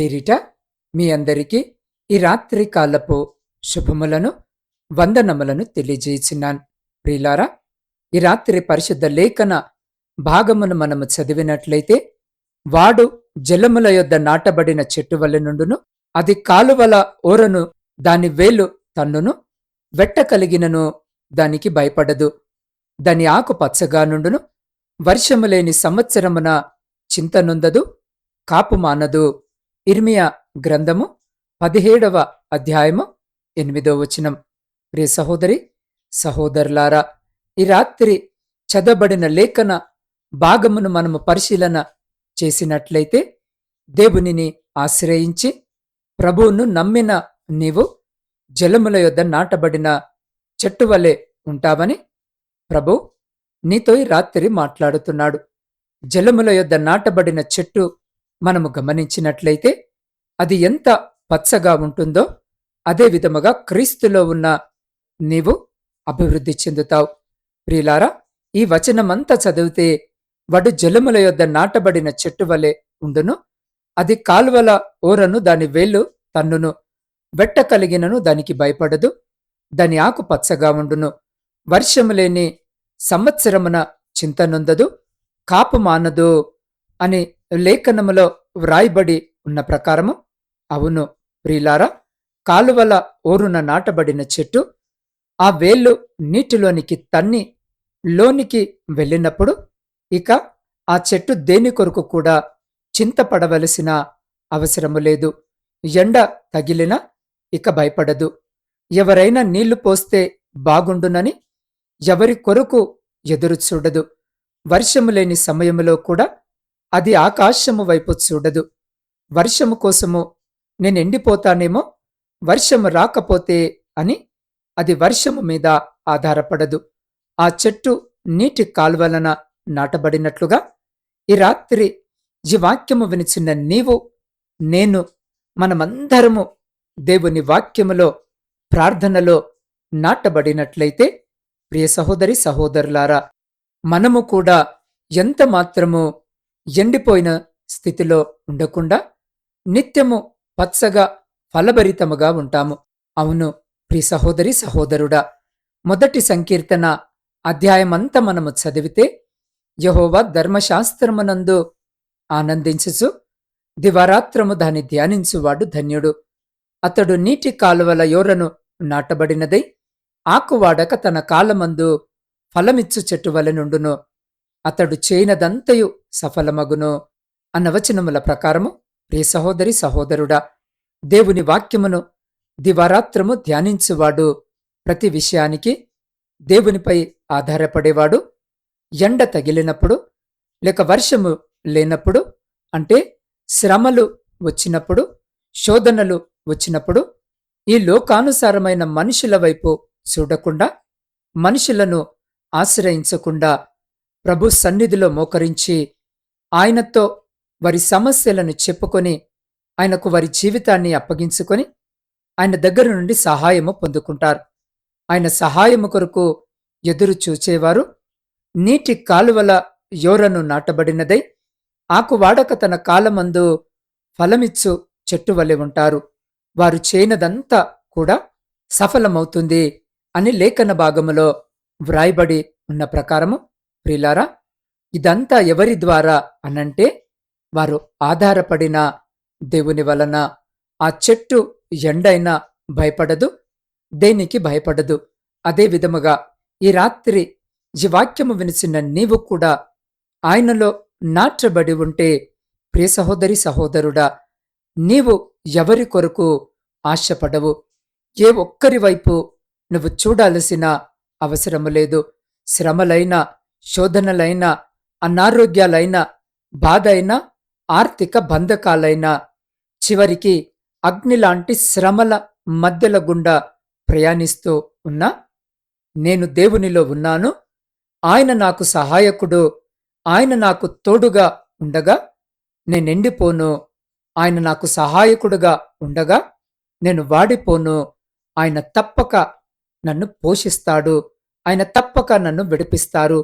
పేరిట మీ అందరికీ ఈ రాత్రి కాలపు శుభములను వందనములను తెలియజేసినాను. ప్రియులారా ఈ రాత్రి పరిశుద్ధ లేఖన భాగమును మనము చదివినట్లయితే వాడు జలముల యొద్ద నాటబడిన చెట్టు వల్ల నుండును అది కాలువల ఓరను దాని వేలు తన్నును వెట్ట కలిగినను దానికి భయపడదు. దాని ఆకు పచ్చగా నుండును వర్షము లేని సంవత్సరమున చింతనుందదు కాపు మానదు. ఇర్మియా గ్రంథము పదిహేడవ అధ్యాయము ఎనిమిదో వచనం. ప్రియ సహోదరి సహోదరులారా ఈ రాత్రి చదవబడిన లేఖన భాగమును మనము పరిశీలన చేసినట్లయితే దేవునిని ఆశ్రయించి ప్రభువును నమ్మిన నీవు జలముల యొద్ద నాటబడిన చెట్టు వలె ఉంటావని ప్రభు నీతో ఈ రాత్రి మాట్లాడుతున్నాడు. జలముల యొద్ద నాటబడిన చెట్టు మనము గమనించినట్లయితే అది ఎంత పచ్చగా ఉంటుందో అదే విధముగా క్రీస్తులో ఉన్న నీవు అభివృద్ధి చెందుతావు. ప్రియులారా ఈ వచనమంతా చదివితే వడు జలముల యొద్ద నాటబడిన చెట్టు వలె ఉండును. అది కాల్వల ఓరను దాని వేళ్ళు తన్నును. వెట్ట కలిగినను దానికి భయపడదు. దాని ఆకు పచ్చగా ఉండును. వర్షము లేని సంవత్సరమున చింతనుందదు కాపు మానదు అని లేఖనములో వ్రాయబడి ఉన్న ప్రకారము అవును ప్రియులారా కాలువల ఓరున నాటబడిన చెట్టు ఆ వేళ్ళు నీటిలోనికి తన్ని లోనికి వెళ్ళినప్పుడు ఇక ఆ చెట్టు దేని కొరకు కూడా చింతపడవలసిన అవసరము లేదు. ఎండ తగిలినా ఇక భయపడదు. ఎవరైనా నీళ్ళు పోస్తే బాగుండునని ఎవరి కొరకు ఎదురు చూడదు. వర్షము లేని సమయములో కూడా అది ఆకాశము వైపు చూడదు. వర్షము కోసము నేను ఎండిపోతానేమో వర్షము రాకపోతే అని అది వర్షము మీద ఆధారపడదు. ఆ చెట్టు నీటి కాల్వలన నాటబడినట్లుగా ఈ రాత్రి ఈ వాక్యము వినిచిన నీవు నేను మనమందరము దేవుని వాక్యములో ప్రార్థనలో నాటబడినట్లయితే ప్రియ సహోదరి సహోదరులారా మనము కూడా ఎంత మాత్రము ఎండిపోయిన స్థితిలో ఉండకుండా నిత్యము పచ్చగా ఫలభరితముగా ఉంటాము. అవును ప్రి సహోదరి సహోదరుడా మొదటి సంకీర్తన అధ్యాయమంతా మనము చదివితే యహోవా ధర్మశాస్త్రమునందు ఆనందించుచు దివారాత్రము దాన్ని ధ్యానించువాడు ధన్యుడు. అతడు నీటి కాలువల యోరను నాటబడినదై ఆకువాడక తన కాలమందు ఫలమిచ్చు చెట్టు వలెనుండును అతడు చేయనదంతయు సఫలమగును అన్న వచనముల ప్రకారము ప్రియ సహోదరి సహోదరుడా దేవుని వాక్యమును దివారాత్రము ధ్యానించువాడు. ప్రతి విషయానికి దేవునిపై ఆధారపడేవాడు. ఎండ తగిలినప్పుడు లేక వర్షము లేనప్పుడు అంటే శ్రమలు వచ్చినప్పుడు శోధనలు వచ్చినప్పుడు ఈ లోకానుసారమైన మనుషుల వైపు చూడకుండా మనుషులను ఆశ్రయించకుండా ప్రభు సన్నిధిలో మోకరించి ఆయనతో వారి సమస్యలను చెప్పుకొని ఆయనకు వారి జీవితాన్ని అప్పగించుకొని ఆయన దగ్గర నుండి సహాయము పొందుకుంటారు. ఆయన సహాయము కొరకు ఎదురు చూచేవారు నీటి కాలువల యోరను నాటబడినదై ఆకువాడక తన కాలమందు ఫలమిచ్చు చెట్టు వలె ఉంటారు. వారు చేయనదంతా కూడా సఫలమవుతుంది అని లేఖన భాగములో వ్రాయబడి ఉన్న ప్రకారము. ప్రిలారా ఇదంతా ఎవరి ద్వారా అనంటే వారు ఆధారపడిన దేవుని వలన. ఆ చెట్టు ఎండైనా భయపడదు దేనికి భయపడదు? అదే విధముగా ఈ రాత్రి ఈ వాక్యము వినిసిన నీవు కూడా ఆయనలో నాట్రబడి ఉంటే ప్రియ సహోదరి సహోదరుడా నీవు ఎవరి కొరకు ఆశపడవు? ఏ ఒక్కరి వైపు నువ్వు చూడాల్సిన అవసరము లేదు. శ్రమలైనా శోధనలైనా అనారోగ్యాలైనా బాధ ఆర్థిక బంధకాలైనా చివరికి అగ్నిలాంటి శ్రమల మధ్యల గుండా ప్రయాణిస్తూ ఉన్నా నేను దేవునిలో ఉన్నాను ఆయన నాకు సహాయకుడు ఆయన నాకు తోడుగా ఉండగా నేనెండిపోను ఆయన నాకు సహాయకుడుగా ఉండగా నేను వాడిపోను ఆయన తప్పక నన్ను పోషిస్తాడు ఆయన తప్పక నన్ను విడిపిస్తారు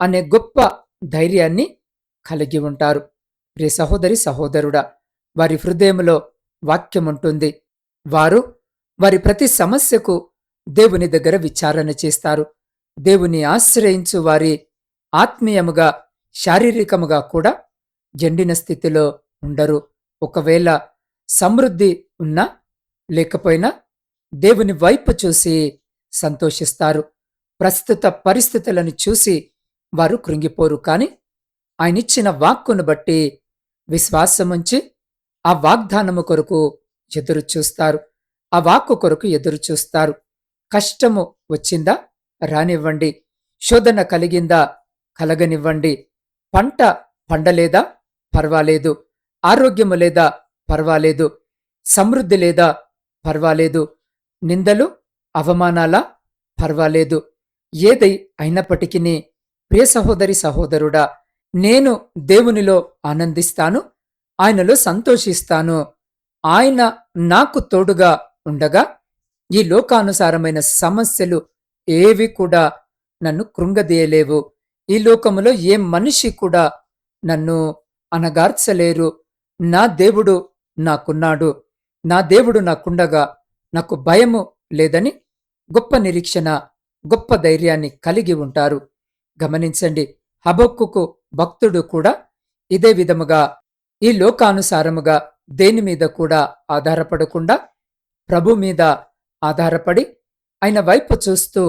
అనే గొప్ప ధైర్యాన్ని కలిగి ఉంటారు. ప్రియ సహోదరి సహోదరుడా వారి హృదయములో వాక్యముంటుంది వారు వారి ప్రతి సమస్యకు దేవుని దగ్గర విచారణ చేస్తారు. దేవుని ఆశ్రయించు వారి ఆత్మీయముగా శారీరకముగా కూడా ఎండిన స్థితిలో ఉండరు. ఒకవేళ సమృద్ధి ఉన్నా లేకపోయినా దేవుని వైపు చూసి సంతోషిస్తారు. ప్రస్తుత పరిస్థితులను చూసి వారు కృంగిపోరు. కాని ఆయనిచ్చిన వాక్కును బట్టి విశ్వాసముంచి ఆ వాగ్దానము కొరకు ఎదురు చూస్తారు. ఆ వాక్కు కొరకు ఎదురు చూస్తారు. కష్టము వచ్చిందా? రానివ్వండి. శోధన కలిగిందా? కలగనివ్వండి. పంట పండలేదా? పర్వాలేదు. ఆరోగ్యము లేదా? పర్వాలేదు. సమృద్ధి లేదా? పర్వాలేదు. నిందలు అవమానాలా? పర్వాలేదు. ఏదై అయినప్పటికీ ప్రియ సహోదరి సహోదరుడా నేను దేవునిలో ఆనందిస్తాను ఆయనలో సంతోషిస్తాను. ఆయన నాకు తోడుగా ఉండగా ఈ లోకానుసారమైన సమస్యలు ఏవి కూడా నన్ను కృంగదీయలేవు. ఈ లోకములో ఏ మనిషి కూడా నన్ను అనగార్చలేరు నా దేవుడు నాకున్నాడు. నా దేవుడు నాకుండగా నాకు భయము లేదని గొప్ప నిరీక్షణ గొప్ప ధైర్యాన్ని కలిగి ఉంటారు. గమనించండి. హబక్కుకు భక్తుడు కూడా ఇదే విధముగా ఈ లోకానుసారముగా దేని మీద కూడా ఆధారపడకుండా ప్రభు మీద ఆధారపడి ఆయన వైపు చూస్తూ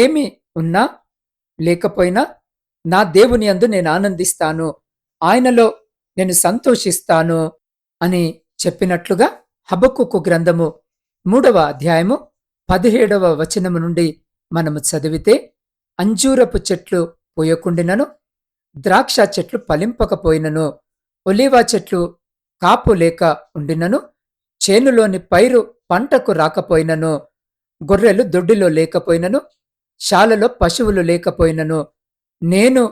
ఏమి ఉన్నా లేకపోయినా నా దేవుని అందు నేను ఆనందిస్తాను ఆయనలో నేను సంతోషిస్తాను అని చెప్పినట్లుగా హబక్కుకు గ్రంథము మూడవ అధ్యాయము పదిహేడవ వచనము నుండి మనము చదివితే అంజూరపు చెట్లు పోయకుండినను ద్రాక్ష చెట్లు ఫలింపకపోయినను ఒలీవా చెట్లు కాపు లేక ఉండినను చేనులోని పైరు పంటకు రాకపోయినను గొర్రెలు దొడ్డిలో లేకపోయినను శాలలో పశువులు లేకపోయినను నేను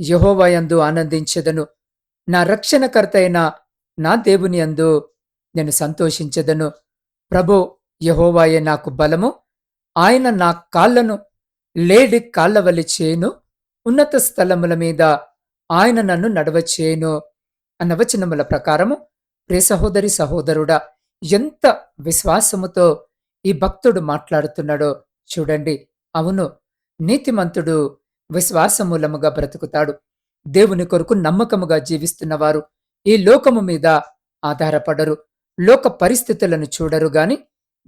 యహోవయందు ఆనందించెదను. నా రక్షణకర్త అయిన నా దేవుని అందు నేను సంతోషించెదను. ప్రభు యహోవాయే నాకు బలము. ఆయన నా కాళ్ళను లేడి కాళ్ళవలి చేయను ఉన్నత స్థలముల మీద ఆయన నన్ను నడవచేయను అన్న వచనముల ప్రకారము ప్రే సహోదరి సహోదరుడా ఎంత విశ్వాసముతో ఈ భక్తుడు మాట్లాడుతున్నాడో చూడండి. అవును నీతిమంతుడు విశ్వాసమూలముగా బ్రతుకుతాడు. దేవుని కొరకు నమ్మకముగా జీవిస్తున్నవారు ఈ లోకము మీద ఆధారపడరు. లోక పరిస్థితులను చూడరు గాని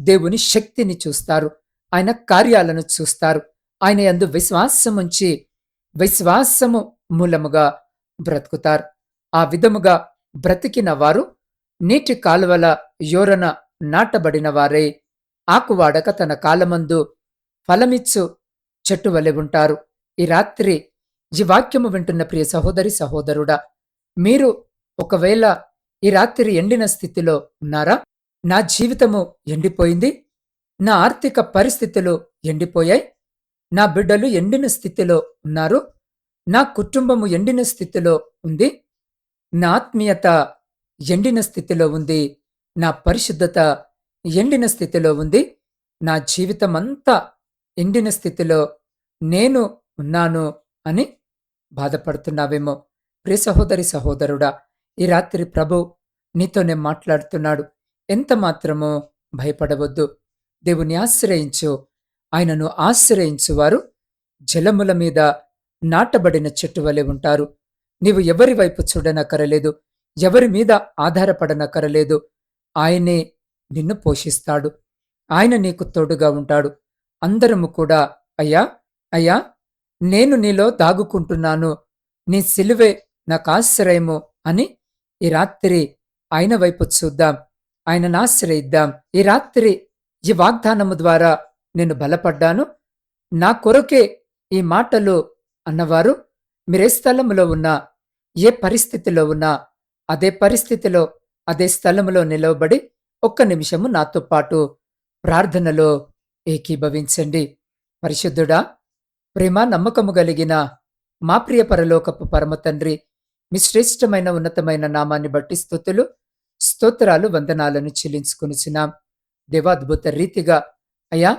దేవుని శక్తిని చూస్తారు. ఆయన కార్యాలను చూస్తారు. ఆయన యందు విశ్వాసముంచి విశ్వాసము మూలముగా బ్రతుకుతారు. ఆ విధముగా బ్రతికిన వారు నీటి కాలువల యోరన నాటబడిన వారే ఆకువాడక తన కాలమందు ఫలమిచ్చు చెట్టు వలె ఉంటారు. ఈ రాత్రి ఈ వాక్యము వింటున్న ప్రియ సహోదరి సహోదరుడా మీరు ఒకవేళ ఈ రాత్రి ఎండిన స్థితిలో ఉన్నారా? నా జీవితము ఎండిపోయింది నా ఆర్థిక పరిస్థితులు ఎండిపోయాయి నా బిడ్డలు ఎండిన స్థితిలో ఉన్నారు. నా కుటుంబము ఎండిన స్థితిలో ఉంది. నా ఆత్మీయత ఎండిన స్థితిలో ఉంది. నా పరిశుద్ధత ఎండిన స్థితిలో ఉంది. నా జీవితం అంతా ఎండిన స్థితిలో నేను ఉన్నాను అని బాధపడుతున్నావేమో. ప్రియ సహోదరి సహోదరుడా ఈ రాత్రి ప్రభు నీతోనే మాట్లాడుతున్నాడు. ఎంత మాత్రమో భయపడవద్దు. దేవుని ఆశ్రయించు. ఆయనను ఆశ్రయించువారు జలముల మీద నాటబడిన చెట్టు వలె ఉంటారు. నీవు ఎవరి వైపు చూడనక్కరలేదు ఎవరి మీద ఆధారపడనక్కరలేదు. ఆయనే నిన్ను పోషిస్తాడు. ఆయన నీకు తోడుగా ఉంటాడు. అందరము కూడా అయ్యా అయ్యా నేను నీలో దాగుకుంటున్నాను. నీ సిలువే నాకు ఆశ్రయము అని ఈ రాత్రి ఆయన వైపు చూద్దాం. ఆయనను ఆశ్రయిద్దాం. ఈ రాత్రి ఈ వాగ్దానము ద్వారా నేను బలపడ్డాను. నా కొరకే ఈ మాటలు అన్నవారు మీరే స్థలములో ఉన్నా ఏ పరిస్థితిలో ఉన్నా అదే పరిస్థితిలో అదే స్థలములో నిలవబడి ఒక్క నిమిషము నాతో పాటు ప్రార్థనలో ఏకీభవించండి. పరిశుద్ధుడా ప్రేమ నమ్మకము కలిగిన మా ప్రియ పరలోకపు పరమ తండ్రి మీ శ్రేష్టమైన ఉన్నతమైన నామాన్ని బట్టి స్థుతులు స్తోత్రాలు వందనాలను చెల్లించుకొనిచున్నాం. దేవాద్భుత రీతిగా అయ్యా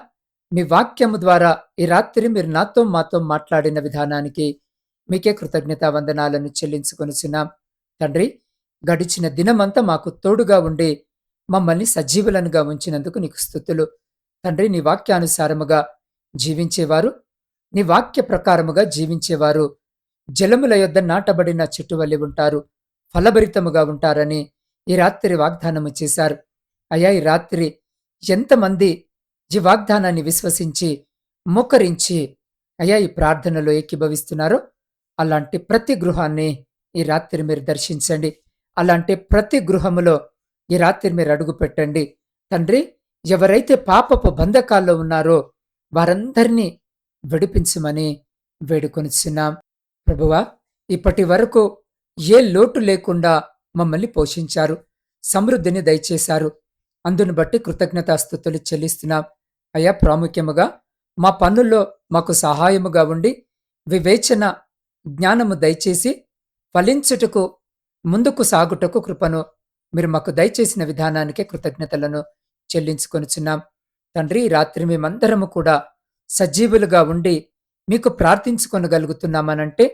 మీ వాక్యము ద్వారా ఈ రాత్రి మీరు నాతో మాతో మాట్లాడిన విధానానికి మీకే కృతజ్ఞతా వందనాలను చెల్లించుకొనిచున్నాం. తండ్రి గడిచిన దినమంతా మాకు తోడుగా ఉండి మమ్మల్ని సజీవులనుగా ఉంచినందుకు నీకు స్థుతులు. తండ్రి నీ వాక్యానుసారముగా జీవించేవారు నీ వాక్య ప్రకారముగా జీవించేవారు. జలముల యొద్ద నాటబడిన చెట్టు వల్లి ఉంటారు ఫలభరితముగా ఉంటారని ఈ రాత్రి వాగ్దానము చేశారు. అయ్యా ఈ రాత్రి ఎంతమంది ఈ వాగ్దానాన్ని విశ్వసించి మోకరించి అయ్యా ఈ ప్రార్థనలో ఏకీభవిస్తున్నారో. అలాంటి ప్రతి గృహాన్ని ఈ రాత్రి మీరు దర్శించండి. అలాంటి ప్రతి గృహములో ఈ రాత్రి మీరు అడుగు పెట్టండి. తండ్రి ఎవరైతే పాపపు బంధకాల్లో ఉన్నారో వారందరినీ విడిపించమని వేడుకొనిచున్నాం. ప్రభువా ఇప్పటి వరకు ఏ లోటు లేకుండా మమ్మల్ని పోషించారు. సమృద్ధిని దయచేశారు. అందును బట్టి కృతజ్ఞతాస్థుతులు చెల్లిస్తున్నాం. అయ్యా ప్రాముఖ్యముగా మా పనుల్లో మాకు సహాయముగా ఉండి వివేచన జ్ఞానము దయచేసి ఫలించుటకు ముందుకు సాగుటకు కృపను మీరు మాకు దయచేసిన విధానానికే కృతజ్ఞతలను చెల్లించుకొనుచున్నాం. తండ్రి రాత్రి మేమందరము కూడా సజీవులుగా ఉండి మీకు ప్రార్థించుకొనగలుగుతున్నామనంటే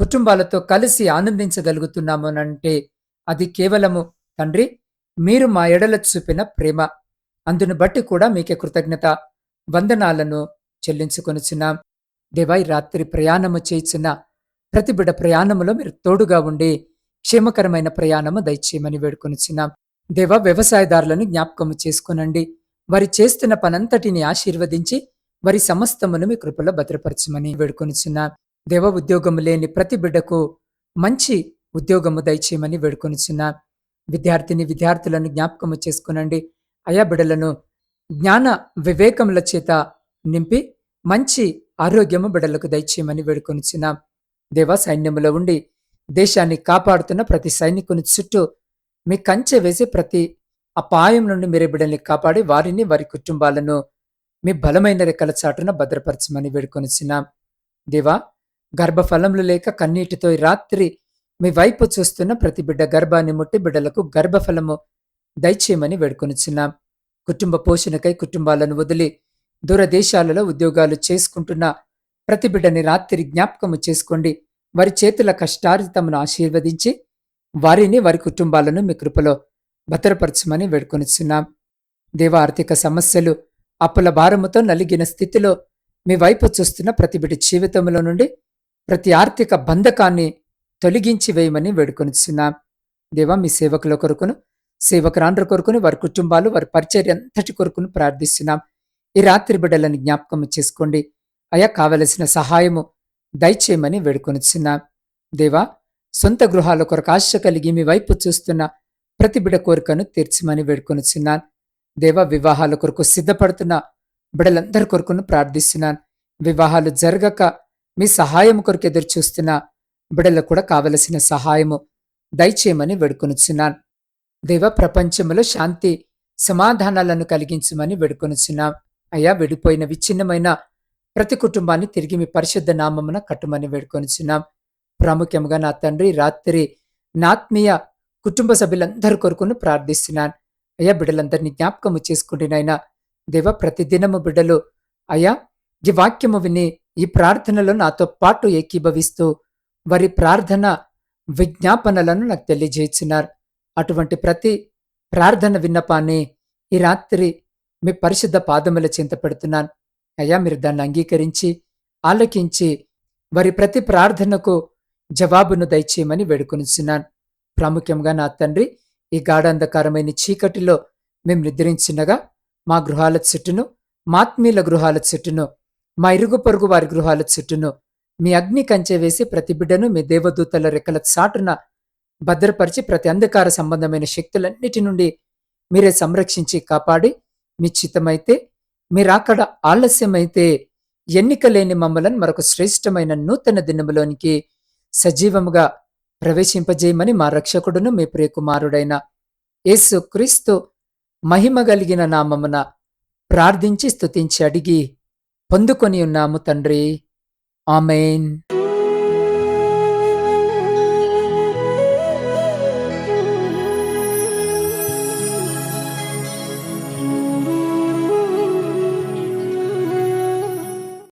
కుటుంబాలతో కలిసి ఆనందించగలుగుతున్నామనంటే అది కేవలము తండ్రి మీరు మా ఎడల చూపిన ప్రేమ. అందును బట్టి కూడా మీకే కృతజ్ఞత వందనాలను చెల్లించుకొనుచున్నాం. దేవాయి రాత్రి ప్రయాణము చేయిచున్న ప్రతి బిడ్డ ప్రయాణములో మీరు తోడుగా ఉండి క్షేమకరమైన ప్రయాణము దయచేయమని వేడుకొనిచున్నాం. దేవ వ్యవసాయదారులను జ్ఞాపకము చేసుకునండి. వారి చేస్తున్న పనంతటిని ఆశీర్వదించి వారి సమస్తమును మీ కృపలో భద్రపరచమని వేడుకొనిచున్నాం. దేవ ఉద్యోగము లేని ప్రతి బిడ్డకు మంచి ఉద్యోగము దయచేయమని వేడుకొనిచున్నాం. విద్యార్థిని విద్యార్థులను జ్ఞాపకము చేసుకునండి. అయా బిడలను జ్ఞాన వివేకముల చేత నింపి మంచి ఆరోగ్యము బిడలకు దయచేయమని వేడుకొనిచున్నాం. దేవ సైన్యములో ఉండి దేశాన్ని కాపాడుతున్న ప్రతి సైనికుని చుట్టూ మీ కంచె వేసి ప్రతి అపాయం నుండి మీరే బిడ్డల్ని కాపాడి వారిని వారి కుటుంబాలను మీ బలమైన రెక్కల చాటున భద్రపరచమని వేడుకొనిచున్నాం. దేవా గర్భఫలములు లేక కన్నీటితో రాత్రి మీ వైపు చూస్తున్న ప్రతి బిడ్డ గర్భాన్ని ముట్టి బిడ్డలకు గర్భఫలము దయచేయమని వేడుకొనిచున్నాం. కుటుంబ పోషణకై కుటుంబాలను వదిలి దూరదేశాలలో ఉద్యోగాలు చేసుకుంటున్న ప్రతి బిడ్డని రాత్రి జ్ఞాపకము చేసుకోండి. వారి చేతుల కష్టార్జితమును ఆశీర్వదించి వారిని వారి కుటుంబాలను మీ కృపలో భద్రపరచమని వేడుకొనిచున్నాం. దేవ ఆర్థిక సమస్యలు అప్పుల భారముతో నలిగిన స్థితిలో మీ వైపు చూస్తున్న ప్రతి బిడ్డ జీవితంలో నుండి ప్రతి ఆర్థిక బంధకాన్ని తొలగించి వేయమని వేడుకొనిచున్నాం. దేవా మీ సేవకుల కొరకును సేవకురాండ్ర కొరకును వారి కుటుంబాలు వారి పరిచర్య అంతటి కొరకును ప్రార్థిస్తున్నాం. ఈ రాత్రి బిడ్డలను జ్ఞాపకం చేసుకోండి. అయా కావలసిన సహాయము దయచేయమని వేడుకొనిచున్నాం. దేవా సొంత గృహాల కొరకు ఆశ కలిగి మీ వైపు చూస్తున్న ప్రతి బిడ కోరికను తీర్చమని వేడుకొనిచున్నాను దేవా వివాహాల కొరకు సిద్ధపడుతున్న బిడలందరి కొరకును ప్రార్థిస్తున్నాను వివాహాలు జరగక మీ సహాయం కొరకు ఎదురు చూస్తున్న బిడలకు కూడా కావలసిన సహాయము దయచేయమని వేడుకొనుచున్నాను దేవ ప్రపంచంలో శాంతి సమాధానాలను కలిగించమని వేడుకొనిచున్నాం. అయ్యా విడిపోయిన విచ్ఛిన్నమైన ప్రతి కుటుంబాన్ని తిరిగి మీ పరిశుద్ధ నామమున కట్టుమని వేడుకొనిచున్నాం. ప్రాముఖ్యంగా నా తండ్రి రాత్రి నాత్మీయ కుటుంబ సభ్యులందరి కొరకును ప్రార్థిస్తున్నాను. అయ్యా బిడ్డలందరినీ జ్ఞాపకము చేసుకుంటున్నాయినా దేవ ప్రతిదినము బిడ్డలు అయ్యా ఈ వాక్యము విని ఈ ప్రార్థనలో నాతో పాటు ఏకీభవిస్తూ వారి ప్రార్థన విజ్ఞాపనలను నాకు తెలియజేస్తున్నారు. అటువంటి ప్రతి ప్రార్థన విన్నపాన్ని ఈ రాత్రి మీ పరిశుద్ధ పాదముల చింత పెడుతున్నాను. అయ్యా మీరు దాన్ని అంగీకరించి ఆలకించి వారి ప్రతి ప్రార్థనకు జవాబును దయచేయమని వేడుకొనిచున్నాను. ప్రాముఖ్యంగా నా తండ్రి ఈ గాఢాంధకారమైన చీకటిలో మేము నిద్రించినగా మా గృహాల చుట్టూను మాత్మీల గృహాల చుట్టూను మా ఇరుగు పొరుగు వారి గృహాల చుట్టూను మీ అగ్ని కంచె వేసి ప్రతి బిడ్డను మీ దేవదూతల రెక్కల చాటున భద్రపరిచి ప్రతి అంధకార సంబంధమైన శక్తులన్నిటి నుండి మీరే సంరక్షించి కాపాడి మీ చిత్తమైతే మీరాకడ ఆలస్యమైతే ఎన్నిక లేని మమ్మలను మరొక శ్రేష్టమైన నూతన దినములోనికి సజీవముగా ప్రవేశింపజేయమని మా రక్షకుడును మీ ప్రియకుమారుడైన యేసు క్రీస్తు మహిమ కలిగిన నామమున ప్రార్థించి స్తుతించి అడిగి పొందుకొని ఉన్నాము తండ్రి. ఆమెన్.